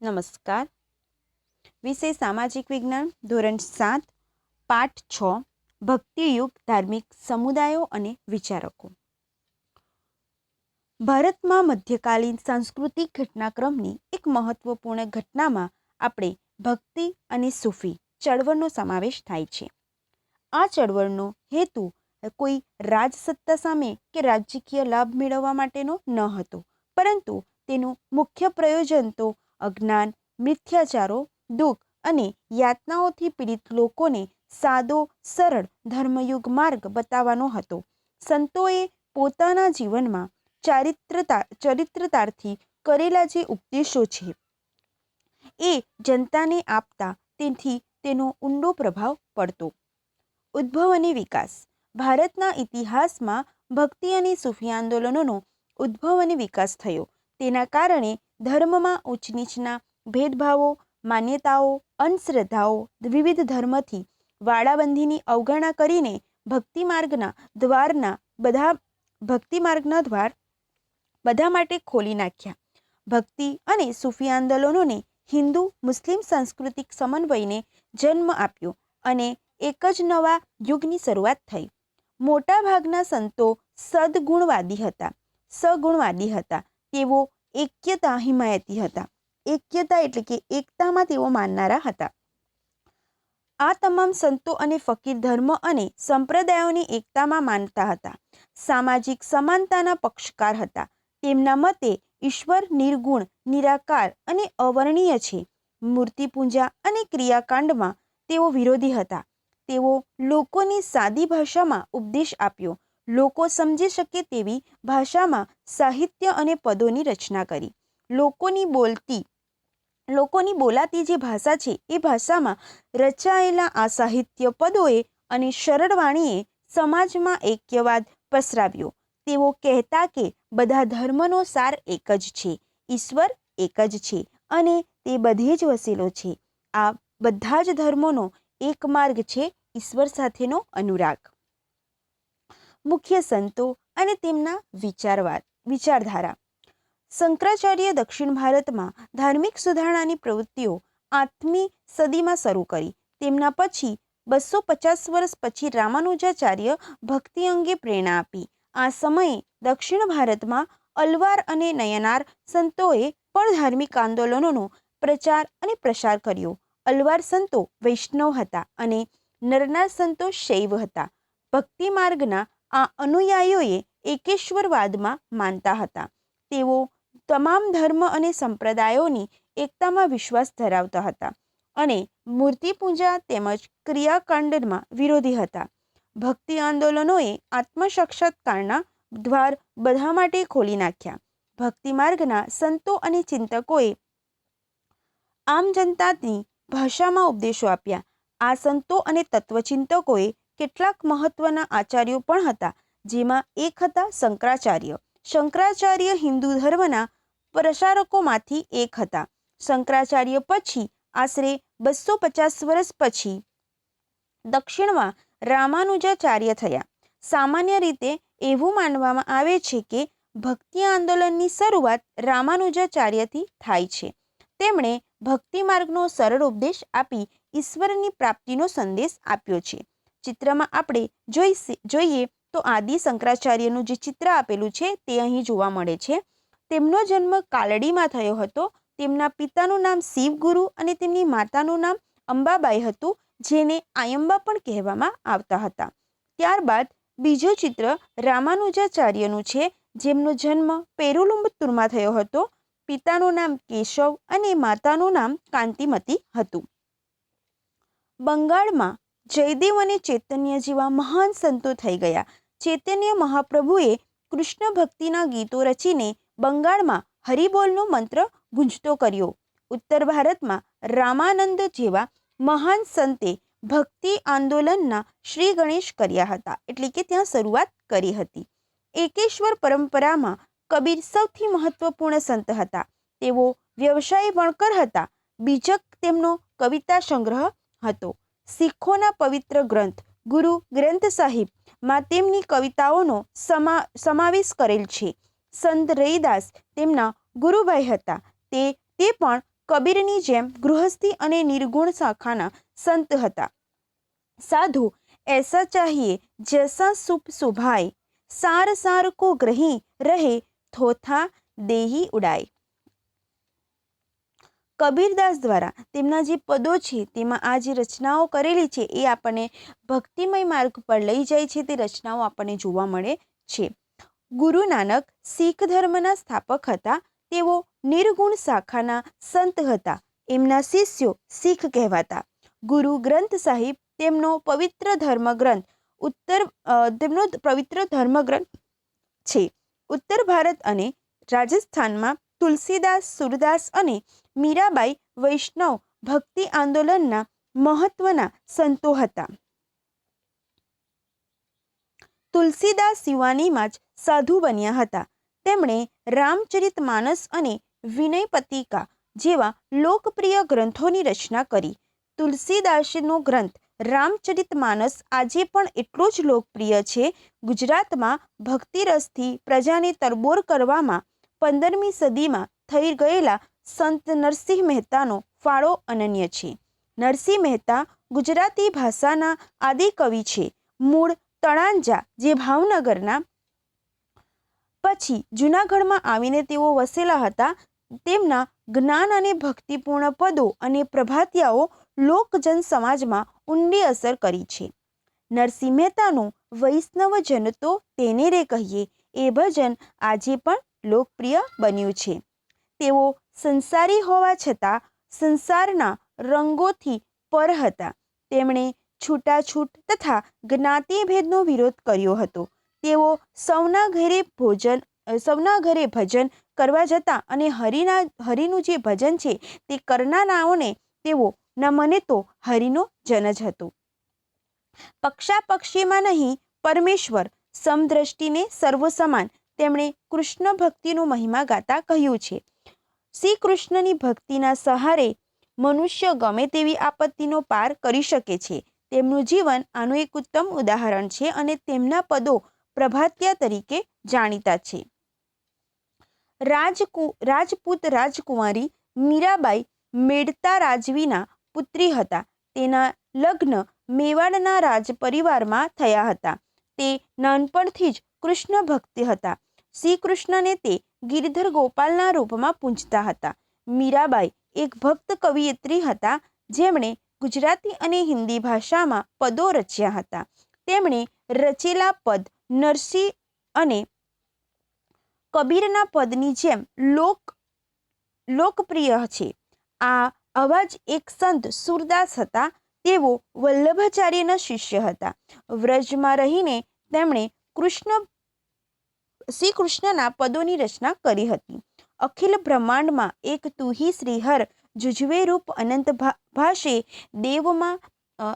નમસ્કાર. વિષય સામાજિક વિજ્ઞાન, ધોરણ સાત, પાઠ છ ભક્તિયુગ ધાર્મિક સમુદાયો અને વિચારકો. ભારતમાં મધ્યકાલીન સાંસ્કૃતિક ઘટનાક્રમની એક મહત્વપૂર્ણ ઘટનામાં આપણે ભક્તિ અને સૂફી ચળવળનો સમાવેશ થાય છે. આ ચળવળનો હેતુ કોઈ રાજસત્તા સામે કે રાજકીય લાભ મેળવવા માટેનો ન હતો, પરંતુ તેનું મુખ્ય પ્રયોજન તો અજ્ઞાન, મિથ્યાચારો, દુઃખ અને યાતનાઓથી પીડિત લોકોને સાદો, સરળ ધર્મયુગ માર્ગ બતાવવાનો હતો. સંતોએ પોતાના જીવનમાં ચારિત્રતા ચરિત્રતાથી કરેલા જે ઉપદેશો છે, એ જનતાને આપતા તેથી તેનો ઊંડો પ્રભાવ પડતો. ઉદ્ભવ અને વિકાસ. ભારતના ઇતિહાસમાં ભક્તિ અને સૂફી આંદોલનોનો ઉદ્ભવ અને વિકાસ થયો. તેના કારણે ધર્મમાં ઊંચ નીચના ભેદભાવો, માન્યતાઓ, અંધશ્રદ્ધાઓ, વિવિધ ધર્મથી વાડાબંધીની અવગણના કરીને ભક્તિ માર્ગના દ્વારના બધા ભક્તિ માર્ગના દ્વાર બધા માટે ખોલી નાખ્યા. ભક્તિ અને સૂફી આંદોલનોને હિન્દુ, મુસ્લિમ સાંસ્કૃતિક સમન્વયને જન્મ આપ્યો અને એક જ નવા યુગની શરૂઆત થઈ. મોટાભાગના સંતો સદગુણવાદી હતા, સગુણવાદી હતા. તેઓ એક્યતા હિમાયતી હતા. એક્યતા એટલે કે એકતામાં તેઓ માનનારા હતા. આ તમામ સંતો અને ફકીર ધર્મ અને સંપ્રદાયોની એકતામાં માનતા હતા. સામાજિક સમાનતાના પક્ષકાર હતા. તેમના મતે ઈશ્વર નિર્ગુણ, નિરાકાર અને અવર્ણીય છે. મૂર્તિ પૂજા અને ક્રિયાકાંડમાં તેઓ વિરોધી હતા. તેઓ લોકોની સાદી ભાષામાં ઉપદેશ આપ્યો. લોકો સમજી શકે તેવી ભાષામાં સાહિત્ય અને પદોની રચના કરી. લોકોની બોલતી, લોકોની બોલાતી જે ભાષા છે, એ ભાષામાં રચાયેલા આ સાહિત્ય પદોએ અને સરળ વાણીએ સમાજમાં ઐક્યવાદ પસરાવ્યો. તેઓ કહેતા કે બધા ધર્મનો સાર એક જ છે, ઈશ્વર એક જ છે અને તે બધે જ વસેલો છે. આ બધા જ ધર્મોનો એક માર્ગ છે, ઈશ્વર સાથેનો અનુરાગ. મુખ્ય સંતો અને તેમના વિચારવાદ વિચારધારા. શંકરાચાર્ય દક્ષિણ ભારતમાં ધાર્મિક સુધારણાની પ્રવૃત્તિઓ આઠમી સદીમાં શરૂ કરી. તેમના પછી બસો પચાસ વર્ષ પછી રામાનુજાચાર્ય ભક્તિ અંગે પ્રેરણા આપી. આ સમયે દક્ષિણ ભારતમાં અલવાર અને નયનાર સંતોએ પણ ધાર્મિક આંદોલનોનો પ્રચાર અને પ્રસાર કર્યો. અલવાર સંતો વૈષ્ણવ હતા અને નરનાર સંતો શૈવ હતા. ભક્તિ માર્ગના આ અનુયાયીઓએ એકેશ્વરવાદમાં માનતા હતા. તેઓ તમામ ધર્મ અને સંપ્રદાયોની એકતામાં વિશ્વાસ ધરાવતા હતા અને મૂર્તિ પૂજા તેમજ ક્રિયાકાંડમાં વિરોધી હતા. ભક્તિ આંદોલનોએ આત્મસાક્ષાત્કારના દ્વાર બધા માટે ખોલી નાખ્યા. ભક્તિ માર્ગના સંતો અને ચિંતકોએ આમ જનતાની ભાષામાં ઉપદેશો આપ્યા. આ સંતો અને તત્વચિંતકોએ કેટલાક મહત્વના આચાર્યો પણ હતા, જેમાં એક હતા શંકરાચાર્ય. શંકરાચાર્ય હિન્દુ ધર્મના પ્રસારકોમાંથી એક હતા. શંકરાચાર્ય પછી આશરે બસો પચાસ વર્ષ પછી દક્ષિણમાં રામાનુજાચાર્ય થયા. સામાન્ય રીતે એવું માનવામાં આવે છે કે ભક્તિ આંદોલનની શરૂઆત રામાનુજાચાર્યથી થાય છે. તેમણે ભક્તિ માર્ગનો સરળ ઉપદેશ આપી ઈશ્વરની પ્રાપ્તિનો સંદેશ આપ્યો છે. ચિત્રમાં આપણે જોઈ જોઈએ તો આદિ શંકરાચાર્યનું જે ચિત્ર આપેલું છે તે અહીં જોવા મળે છે. તેમનો જન્મ કાલડીમાં થયો હતો. તેમના પિતાનું નામ શિવગુરુ અને તેમની માતાનું નામ અંબાબાઈ હતું, જેને આયંબા પણ કહેવામાં આવતા હતા. ત્યારબાદ બીજું ચિત્ર રામાનુજાચાર્યનું છે, જેમનો જન્મ પેરુલુમ્બતુરમાં થયો હતો. પિતાનું નામ કેશવ અને માતાનું નામ કાંતિમતી હતું. બંગાળમાં જયદેવ અને ચૈતન્ય જેવા મહાન સંતો થઈ ગયા. ચૈતન્ય મહાપ્રભુએ કૃષ્ણ ભક્તિના ગીતો રચીને બંગાળમાં હરિબોલનો મંત્ર ગુંજતો કર્યો. ઉત્તર ભારતમાં રામાનંદ જેવા મહાન સંતે ભક્તિ આંદોલનના શ્રી ગણેશ કર્યા હતા, એટલે કે ત્યાં શરૂઆત કરી હતી. એકેશ્વર પરંપરામાં કબીર સૌથી મહત્વપૂર્ણ સંત હતા. તેઓ વ્યવસાયી વણકર હતા. બીજક તેમનો કવિતા સંગ્રહ હતો. શીખોના પવિત્ર ગ્રંથ ગુરુ ગ્રંથ સાહિબમાં તેમની કવિતાઓનો સમા સમાવેશ કરેલ છે સંત રૈદાસ તેમના ગુરુભાઈ હતા તે તે પણ કબીરની જેમ ગૃહસ્થી અને નિર્ગુણ શાખાના સંત હતા સાધુ ऐसा चाहिए जैसा शुभ शुभाए सार सार को ग्रही રહે થોથા દેહી ઉડાય કબીરદાસ દ્વારા તેમના જે પદો છે, તેમાં આ જે રચનાઓ કરેલી છે, એ આપણને ભક્તિમય માર્ગ પર લઈ જાય છે, તે રચનાઓ આપણને જોવા મળે છે. ગુરુ નાનક શીખ ધર્મના સ્થાપક હતા. તેઓ નિર્ગુણ શાખાના સંત હતા. એમના શિષ્યો શીખ કહેવાતા. ગુરુ ગ્રંથ સાહિબ તેમનો પવિત્ર ધર્મગ્રંથ, ઉત્તર તેમનો પવિત્ર ધર્મગ્રંથ છે. ઉત્તર ભારત અને રાજસ્થાનમાં તુલસીદાસ, સુરદાસ અને મીરાબાઈ વૈષ્ણવ ભક્તિ આંદોલનના મહત્વના સંતો હતા. તુલસીદાસ યુવાનીમાં જ સાધુ બન્યા હતા. તેમણે રામચરિત માનસ અને વિનય પતિકા જેવા લોકપ્રિય ગ્રંથોની રચના કરી. તુલસીદાસનો ગ્રંથ રામચરિત માનસ આજે પણ એટલો જ લોકપ્રિય છે. ગુજરાતમાં ભક્તિરસથી પ્રજાને તરબોર કરવામાં પંદરમી સદીમાં થઈ ગયેલા સંત નરસિંહ મહેતાનો ફાળો અનન્ય છે. નરસિંહ મહેતા ગુજરાતી ભાષાના આદિકવિ છે. મૂળ તળાંજા જે ભાવનગરના પછી જૂનાગઢમાં આવીને તેઓ વસેલા હતા, તેમના જ્ઞાન અને ભક્તિપૂર્ણ પદો અને પ્રભાતિયાઓ લોકજન સમાજમાં ઊંડી અસર કરી છે. નરસિંહ મહેતાનું વૈષ્ણવજન તો તેને રે કહીએ, એ ભજન આજે પણ લોકપ્રિય બન્યું છે. તેઓ સંસારી હોવા છતાં સંસારના રંગોથી પર હતા. તેમણે છૂટાછૂટ તથા જ્ઞાતિભેદનો વિરોધ કર્યો હતો. તેઓ સૌના ઘરે ભોજન સૌના ઘરે ભજન કરવા જતા અને હરિના, હરિનું જે ભજન છે તે કરનારાઓને તેઓ ન મને તો હરિનો જન જ હતો. પક્ષાપક્ષીમાં નહીં, પરમેશ્વર સમદ્રષ્ટિને સર્વ સમાન તેમણે કૃષ્ણ ભક્તિનો મહિમા ગાતા કહ્યું છે. શ્રી કૃષ્ણની ભક્તિના સહારે મનુષ્ય ગમે તેવી આપત્તિનો પાર કરી શકે છે. તેમનું જીવન આનું એક ઉત્તમ ઉદાહરણ છે અને તેમના પદો પ્રભાત્યા તરીકે જાણીતા છે. રાજકુ, રાજપૂત રાજકુમારી મીરાબાઈ મેડતા રાજવીના પુત્રી હતા. તેના લગ્ન મેવાડના રાજ પરિવારમાં થયા હતા. તે નાનપણથી જ કૃષ્ણ ભક્તિ હતા. શ્રી કૃષ્ણને તે ગિરધર ગોપાલના રૂપમાં પૂંજતા હતા. મીરાબાઈ એક ભક્ત કવિયત્રી હતા, જેમણે ગુજરાતી અને હિન્દી ભાષામાં પદો રચ્યા હતા. તેમણે રચેલા પદ નરસિંહ અને કબીરના પદની જેમ લોક, લોકપ્રિય છે. આ અવાજ એક સંત સુરદાસ હતા, તેઓ વલ્લભાચાર્યના શિષ્ય હતા. વ્રજમાં રહીને તેમણે કૃષ્ણ શ્રી કૃષ્ણના પદોની રચના કરી હતી. અખિલ બ્રહ્માંડમાં એક તુહી શ્રીહર જુજવે રૂપ અનંત ભાષે દેવમાં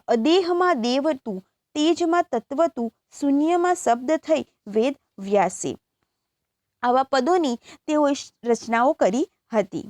અદેહમાં દેવ તું તેજમાં તત્વ તું શૂન્યમાં શબ્દ થઈ વેદ વ્યાસે. આવા પદોની તેઓએ રચનાઓ કરી હતી.